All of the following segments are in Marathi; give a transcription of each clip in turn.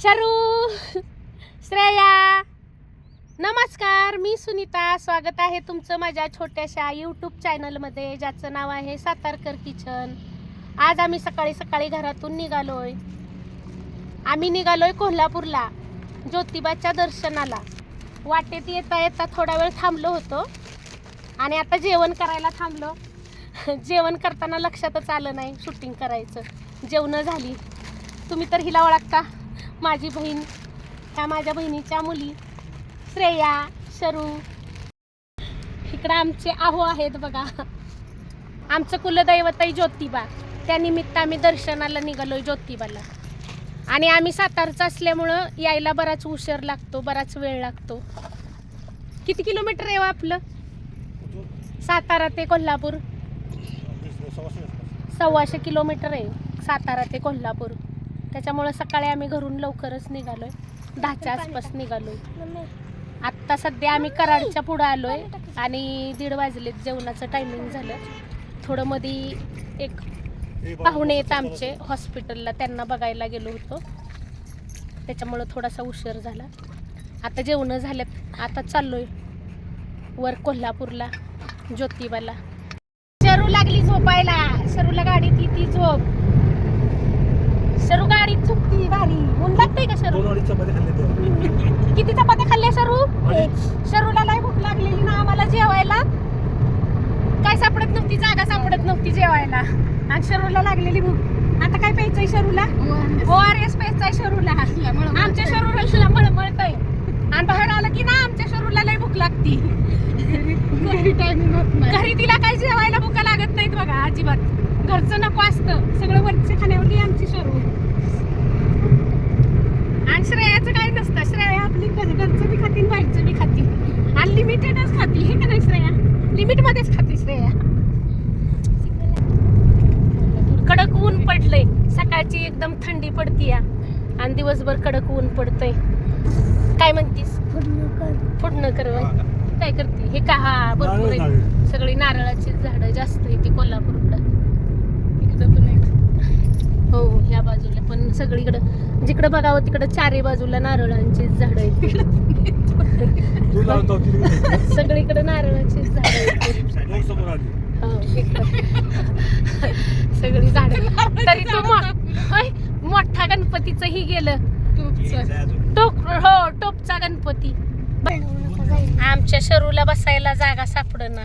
शरू श्रेया नमस्कार मी सुनीता. स्वागत आहे तुमचं माझ्या छोट्याशा यूट्यूब चॅनलमध्ये ज्याचं नाव आहे सातारकर किचन. आज आम्ही सकाळी सकाळी घरातून निघालोय. आम्ही निघालोय कोल्हापूरला ज्योतिबाच्या दर्शनाला. वाटेत येता येता थोडा वेळ थांबलो होतो आणि आता जेवण करायला थांबलो. जेवण करताना लक्षातच आलं नाही शूटिंग करायचं. जेवणं झाली. तुम्ही तर हिला ओळखता. माझी बहीण ह्या माझ्या बहिणीच्या मुली श्रेया शरू. इकडं आमचे आहो आहेत बघा. आमचं कुलदैवतही ज्योतिबा. त्यानिमित्त आम्ही दर्शनाला निघालोय ज्योतिबाला. आणि आम्ही सातारचं असल्यामुळं यायला बराच उशीर लागतो बराच वेळ लागतो. किती किलोमीटर आहे हो आपलं? सातारा ते कोल्हापूर? सव्वाशे किलोमीटर आहे. सातारा ते कोल्हापूर. त्याच्यामुळं सकाळी आम्ही घरून लवकरच निघालोय. दहाच्या आसपास निघालोय. आत्ता सध्या आम्ही कराडच्या पुढं आलोय आणि दीड वाजलेत जेवणाचं टायमिंग झालं. थोडं मध्ये एक पाहुणे आहेत आमचे हॉस्पिटलला त्यांना बघायला गेलो होतो. त्याच्यामुळं थोडासा उशीर झाला. आता जेवणं झाल्यात आता चाललोय वर कोल्हापूरला ज्योतिबाला. शरू लागली झोपायला. शरूला गाडीत ती झोप. शरू गाडीत झोपती भारी ऊन लागतंय का शरू? दोन अडीच चपाती खाल्ले. किती चपात्या खाल्ल्या शरू. शरूला लय भूक लागलेली ना आम्हाला जेवायला. काय सापडत नव्हती जागा सापडत नव्हती जेवायला. आणि शरूला लागलेली भूक. आता काय प्यायचंय शरूला? O R S प्यायचंय शरूला. आमच्या शरूला मळमळतय. आणि बाहेर आलं की ना आमच्या शरूला लय भूक लागती. घरी तिला काही जेवायला भूका लागत नाहीत बघा अजिबात. घरचं नको असतं. सगळं वरच्या खाण्यावरती आमची शरू आणि श्रेयाचं काय नसतं. श्रेया आपली घरचं बी खाती आणि बाहेरचं बी खाती. अनलिमिटेडच खाती. हे का नाही श्रेया? लिमिट मध्येच खाती श्रेया. कडक ऊन पडलंय. सकाळची एकदम थंडी पडतीय. आणि दिवसभर कडक ऊन पडतंय. काय म्हणतीस? फोडणं कर. काय करते? हे का? हा भरपूर. सगळी नारळाची झाडं जास्त आहे ती कोल्हापूरकडं. इकडं पण आहेत हो ह्या बाजूला. पण सगळीकडं जिकडं बघावं तिकडं चारी बाजूला नारळांची झाडं आहेत. सगळीकडे नारळाची झाडं आहेत. हो. सगळी झाडं तरी तो मोठा गणपतीचं ही गेलं टोक हो टोपचा गणपती. आमच्या शरूला बसायला जागा सापडना.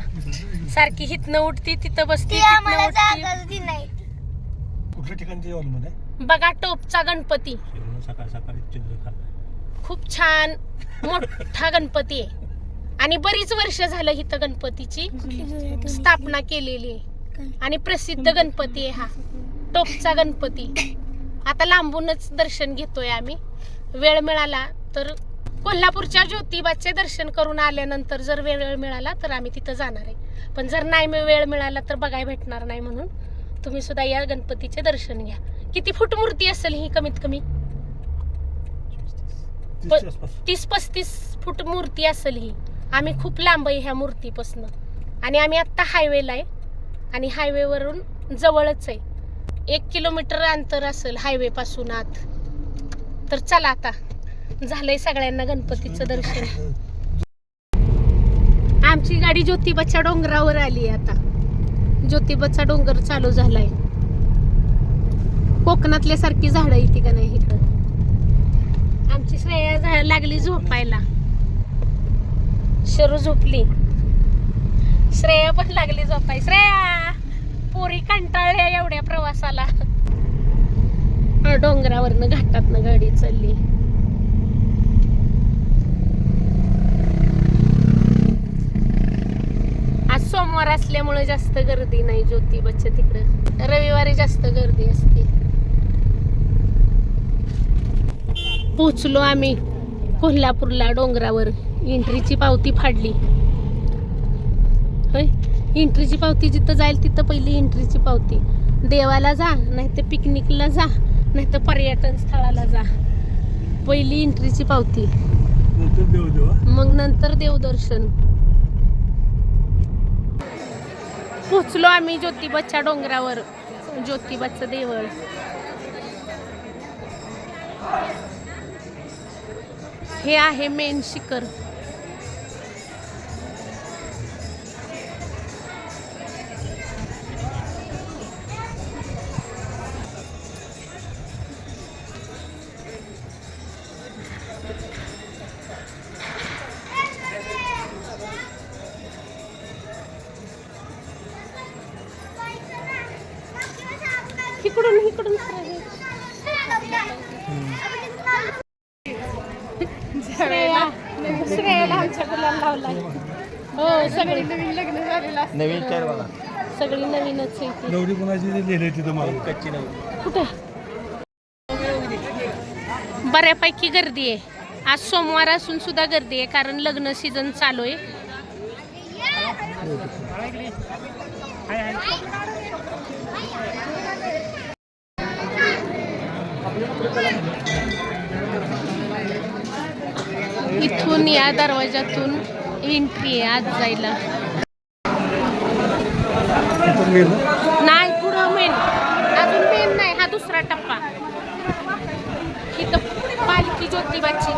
सारखी हितनं उठती तिथं बसती उठती. कुठल्या ठिकाणी जेवण म्हणे बघा टोपचा गणपती. सकाळी सकाळी चिंद्र खाल्लं खूप छान मोठा गणपती आहे. आणि बरीच वर्ष झालं इथं गणपतीची स्थापना केलेली आहे. आणि प्रसिद्ध गणपती आहे हा. टोपचा गणपती. आता लांबूनच दर्शन घेतोय आम्ही. वेळ मिळाला तर कोल्हापूरच्या ज्योतिबाचे दर्शन करून आल्यानंतर जर वेळ मिळाला तर आम्ही तिथं जाणार आहे. पण जर नाही मी- वेळ मिळाला तर बघाय भेटणार नाही म्हणून तुम्ही सुद्धा या गणपतीचे दर्शन घ्या. किती फूट मूर्ती असेल ही कमीत कमी. तीस पस्तीस. फूट मूर्ती असेल ही. आम्ही खूप लांब आहे ह्या मूर्तीपासनं. आणि आम्ही आत्ता हायवेला आहे. आणि हायवेवरून जवळच आहे. एक किलोमीटर अंतर असेल हायवे पासून आत. तर चला आता. झालंय सगळ्यांना गणपतीचं दर्शन. आमची गाडी ज्योतिबाच्या डोंगरावर आली आता. ज्योतिबाचा डोंगर चालू झालाय. कोकणातल्या सारखी झाडं येते का नाही इकडं आमची श्रेया झा- लागली झोपायला. शरू झोपली. श्रेया पण लागली झोपाय. श्रेया! पोरी कंटाळल्या एवढ्या प्रवासाला. डोंगरावरनं घाटातनं गाडी चालली आज सोमवार असल्यामुळे जास्त गर्दी नाही ज्योतिबाच्या तिकडं. रविवारी जास्त गर्दी असते. पोचलो आम्ही कोल्हापूरला डोंगरावर. एंट्रीची पावती फाडली. होय? एंट्रीची पावती जिथं जाईल तिथं पहिली एंट्रीची पावती. देवाला जा नाही तर पिकनिकला जा नाही तर पर्यटन स्थळाला जा. पहिली एंट्रीची पावती. मग नंतर देवदर्शन. पोचलो आम्ही ज्योतिबाच्या डोंगरावर. ज्योतिबाचं देवळ. हे आहे मेन शिखर. इकडून इकडून. श्रेया. श्रेयाला आमच्या गुलाल लावलाय हो सगळी नवीन लग्न झालेलं असतं. नवीन चार बघा सगळी नवीनच आहे ती. नवरी कोणाची लिहिले तिथं मला कच्ची नवीन कुठं? बऱ्यापैकी गर्दी आहे. आज सोमवार असून सुद्धा गर्दी आहे कारण लग्न सीझन चालू आहे. इथून या दरवाजातून एंट्री आहे आज जायला. नाही पुढं मेन अजून मेन नाही हा दुसरा टप्पा. इथं पालखी ज्योतिबाची.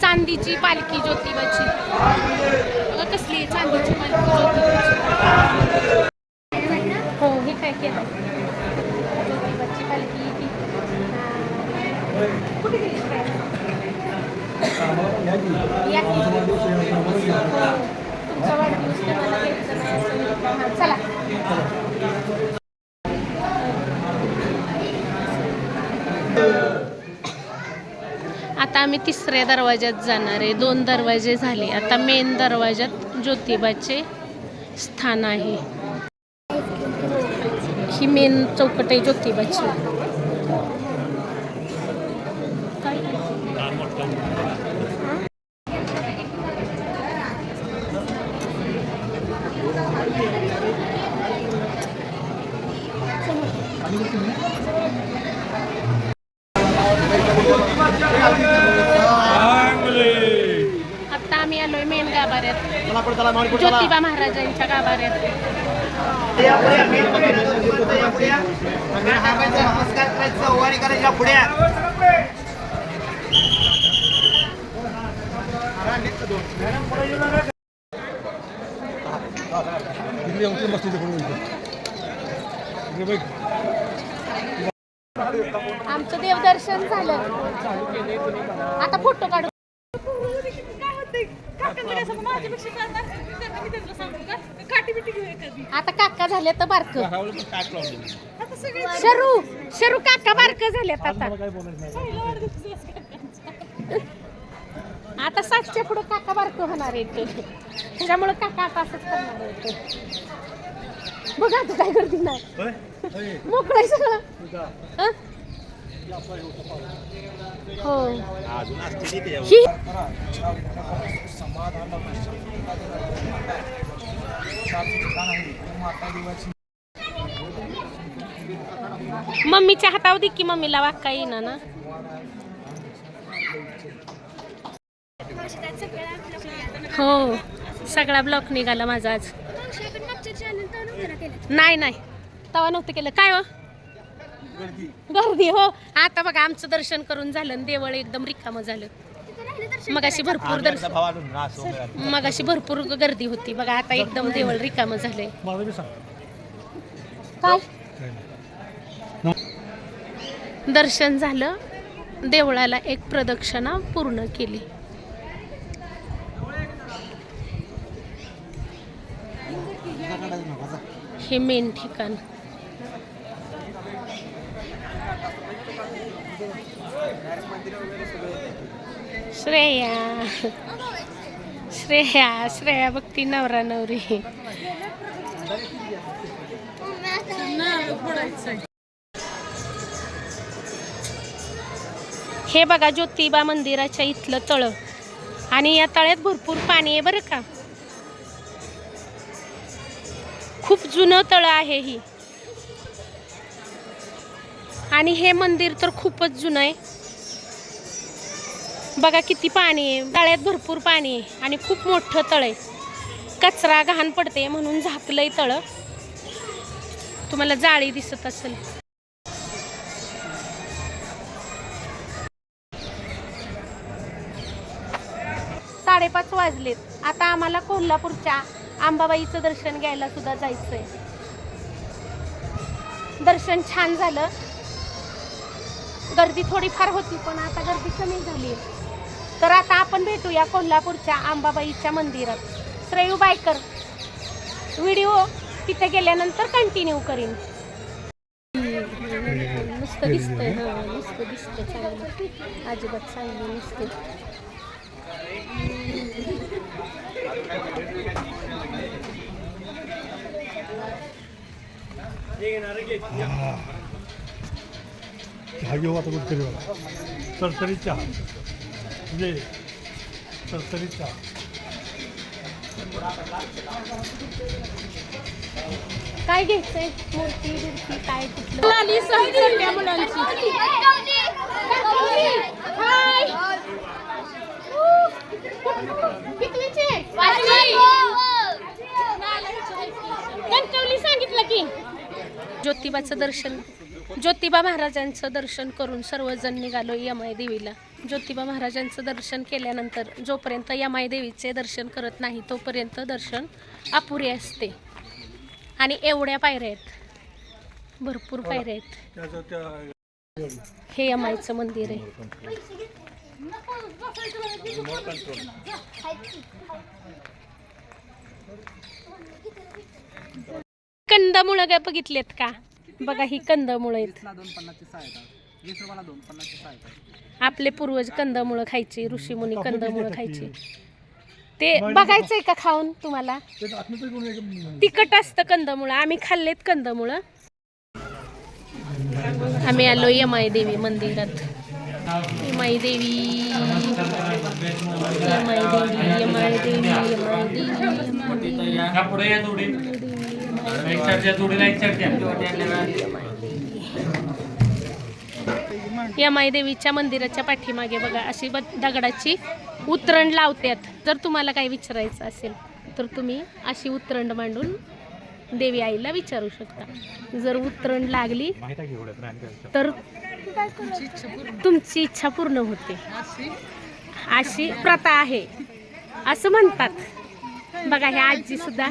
चांदीची पालखी ज्योतिबाची. बघा कसली चांदीची पालखी ज्योतिबाची? हो हे काय केलं ज्योतिबाची पालखी ती हा. कुठे गेली काय या की. हो. तुमचा वाढदिवस काय मला घ्यायचा नाही असं म्हणतो. हा, चला आता आम्ही तिसऱ्या दरवाज्यात जाणार आहे. दोन दरवाजे झाले. आता मेन दरवाज्यात ज्योतिबाचे स्थान आहे. ही मेन चौकट आहे ज्योतिबाची आता आम्ही आलोय मेन गाभाऱ्यात ज्योतिबा महाराजांच्या गाभाऱ्यात नमस्कार करायचं ओवाळी करायच्या पुढे इकडे येऊन मस्त तिकडून बोलतो इकडे बघ आमचं देवदर्शन झालं. आता फोटो काढू. आता काका झाले तर बारक. शरू शरू काका बारक झालेत आता मला काय बोलायचं नाही आता सातच्या पुढे काका बारक होणार आहे ते त्याच्यामुळे काका आता असंच करणार आहे बघा आता काय होय? होय. मोकळं सगळं. हं? मम्मीच्या हातावर दे की मम्मीला वाक्का येईना ना हो सगळा ब्लॉक निघाला माझा आज. नाही नाही. तवा नव्हतं केलं. काय हो? गर्दी. हो. आता बघा आमचं दर्शन करून झालं देवळ एकदम रिकामं झालं. मगाशी भरपूर दर्शन मगाशी भरपूर गर्दी होती. बघा आता एकदम देवळ रिकामं झालंय. काय. दर्शन झालं. देवळाला एक प्रदक्षिणा पूर्ण केली. हे मेन ठिकाण. श्रेया. श्रेया श्रेया बघती नवरा नवरी. हे बघा ज्योतिबा मंदिराच्या इथलं तळ. आणि या तळ्यात भरपूर पाणी आहे बरं का? खूप जुनं तळं आहे ही. आणि हे मंदिर तर खूपच जुनं आहे. बघा किती पाणी आहे. तळ्यात भरपूर पाणी आहे आणि खूप मोठं तळ आहे. कचरा घाण पडते म्हणून झाकलंय तळं. तुम्हाला जाळी दिसत असेल. साडेपाच वाजलेत. आता आम्हाला कोल्हापूरच्या अंबाबाईचं दर्शन घ्यायला सुद्धा जायचंय. दर्शन छान झालं. गर्दी थोडीफार होती पण आता गर्दी कमी झाली. तर आता आपण भेटूया कोल्हापूरच्या अंबाबाईच्या मंदिरात. श्रेयू बायकर व्हिडिओ तिथे गेल्यानंतर कंटिन्यू करीन. नुसतं दिसतंय हा नुसतं दिसतं चांगलं. अजिबात चांगलं नुसतं चहा घेऊ आता कुठतरी बघा सरसरीत चहा म्हणजे सरसरीत चहा काय घ्यायचंय? मूर्ती बिर्ती काय कुठलं? मुलांनी छोट्या मुलांची. हाय कितवीचे कणकवली सांगितलं की ज्योतिबाचं दर्शन. ज्योतिबा महाराजांचं दर्शन करून सर्वजण निघालो यमाई देवीला. ज्योतिबा महाराजांचं दर्शन केल्यानंतर जोपर्यंत यमाई देवीचे दर्शन करत नाही तोपर्यंत दर्शन अपुरे असते. आणि एवढ्या पायऱ्या आहेत. भरपूर पायऱ्या आहेत. हे यमाईचं मंदिर आहे. कंदमुळं काय बघितलेत का? बघा ही कंदमुळं आहेत. आपले पूर्वज कंदमुळं खायचे ऋषीमुनी कंदमुळं खायचे. ते बघायचंय का खाऊन तुम्हाला? तिखट असतं कंदमुळं. आम्ही खाल्लेत कंदमुळं. आम्ही आलो यमाई देवी मंदिरात. यमाई देवी यमाई देवी यमाई देवी यमाई देवी. यमाई देवीच्या मंदिराच्या पाठीमागे बघा अशी ब दगडाची उतरण लावतात जर तुम्हाला काही विचारायचं असेल तर तुम्ही अशी उतरण मांडून देवी आईला विचारू शकता. जर उतरण लागली तर तुमची इच्छा पूर्ण होते. अशी प्रथा आहे. असं म्हणतात. बघा ह्या आजी सुद्धा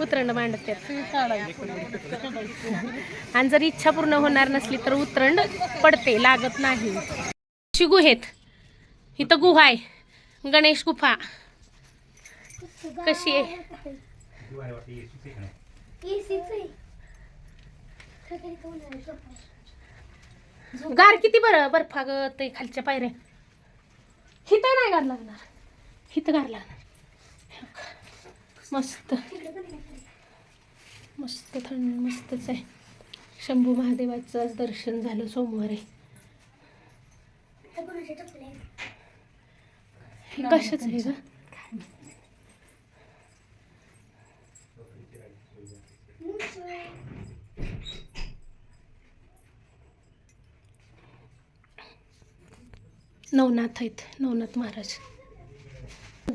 उतरण मांडतात आणि जर इच्छा पूर्ण होणार नसली तर उतरंड पडते लागत नाही. अशी गुहेत. इथं गुहा आहे. गणेश गुफा. कशी आहे? गार किती बरं बर्फागत खालच्या पायऱ्या. हिथं नाही गार लागणार. हिथं गार लागणार. मस्त. मस्त थंड मस्तच आहे. शंभू महादेवाचं आज दर्शन झालं सोमवारी. हे कशाच आहे ग? नवनाथ आहेत नवनाथ महाराज.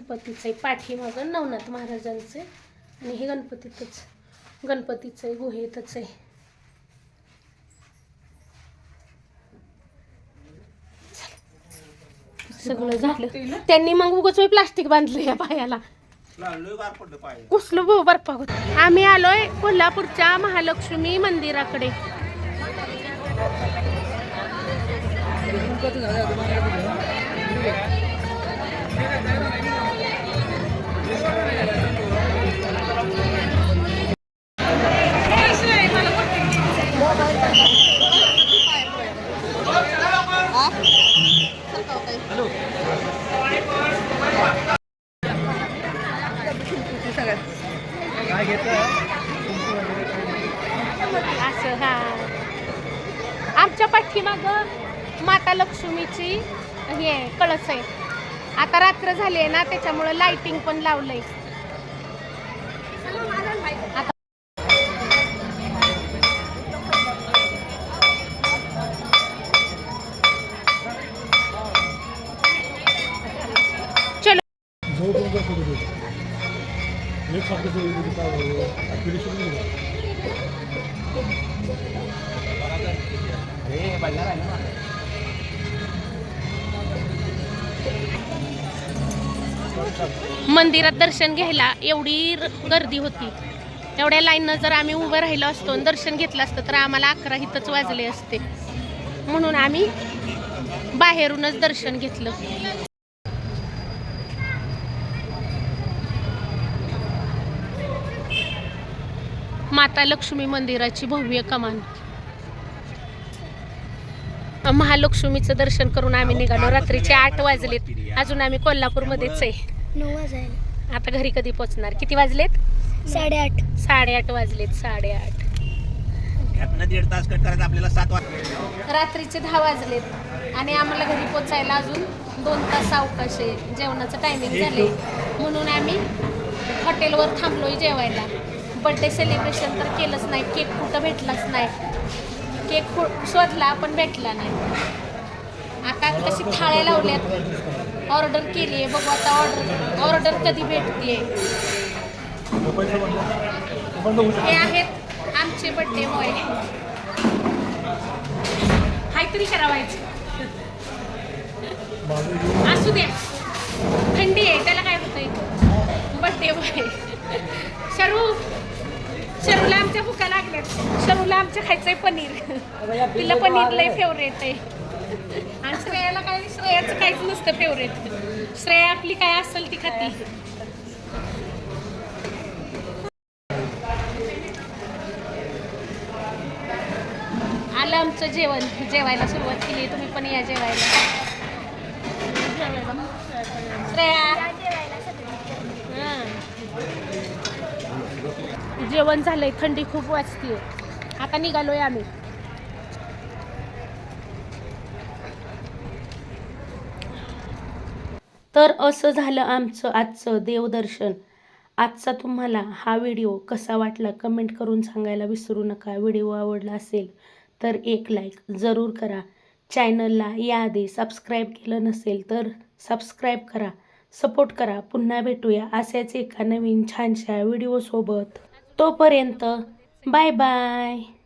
गणपतीचं आहे पाठीमागं नवनाथ महाराजांचं आहे आणि हे गणपतीतच गणपतीचं आहे गुहेतच आहे सगळं झालं. त्यांनी मग उगाच प्लास्टिक बांधलं या पायाला कुसलो भाऊ कुसलं बर्फा होत. आम्ही आलोय कोल्हापूरच्या महालक्ष्मी मंदिराकडे. असं हा. आमच्या पाठीमाग माता लक्ष्मीची हे आहे, कळस आहे. आता रात्र झाली आहे ना त्याच्यामुळं लाइटिंग पण लावलंय. मंदिरात दर्शन घ्यायला एवढी र- गर्दी होती. एवढ्या लाईननं जर आम्ही उभं राहिलो असतो आणि दर्शन घेतलं असतं तर आम्हाला अकरा इथंच वाजले असते. म्हणून आम्ही बाहेरूनच दर्शन घेतलं. माता लक्ष्मी मंदिराची भव्य कमान. महालक्ष्मीचं दर्शन करून आम्ही निघालो. रात्रीचे आठ वाजलेत. अजून आम्ही कोल्हापूरमध्येच आहे. आता घरी कधी पोहोचणार किती वाजलेत? साडेआठ. साडेआठ वाजलेत. साडेआठ. यातनं दीड तास कट करायचं आपल्याला सात वाजता रात्रीचे दहा वाजलेत. आणि आम्हाला घरी पोचायला अजून दोन तास अवकाश आहे. जेवणाचं टायमिंग झाले म्हणून आम्ही हॉटेलवर थांबलोय जेवायला. बड्डे सेलिब्रेशन तर केलंच नाही. केक कुठं भेटलाच नाही. केक कु शोधला पण भेटला नाही. आता कशी थाळ्या लावल्यात. ऑर्डर केली आहे बघू आता ऑर्डर ऑर्डर कधी भेटते हे आहेत आमचे बड्डे बॉय काहीतरी करावायचं. असू द्या थंडी आहे त्याला काय होतंय? बड्डे बॉय शरू. शरूला आमच्या भुका लागल्यात. शरूला आमच्या खायचंय पनीर. तिला पनीर लय फेवरेट आहे. आणि श्रेयाला काय श्रेयाचं काहीच नसतं फेवरेट श्रेया आपली काय असेल ती खाती. आलं आमचं जेवण. जेवायला सुरुवात केली. तुम्ही पण या जेवायला. श्रेया हां. जेवण झालंय थंडी खूप वाजतीये. आता निघालोय आम्ही. तर असं झालं आमचं आजचं देवदर्शन. आजचा तुम्हाला हा व्हिडिओ कसा वाटला कमेंट करून सांगायला विसरू नका. व्हिडिओ आवडला असेल तर एक लाईक जरूर करा. चॅनलला याआधी सबस्क्राईब केलं नसेल तर सबस्क्राईब करा. सपोर्ट करा. पुन्हा भेटूया असेच एका नवीन छानशा व्हिडिओसोबत. तोपर्यंत बाय बाय.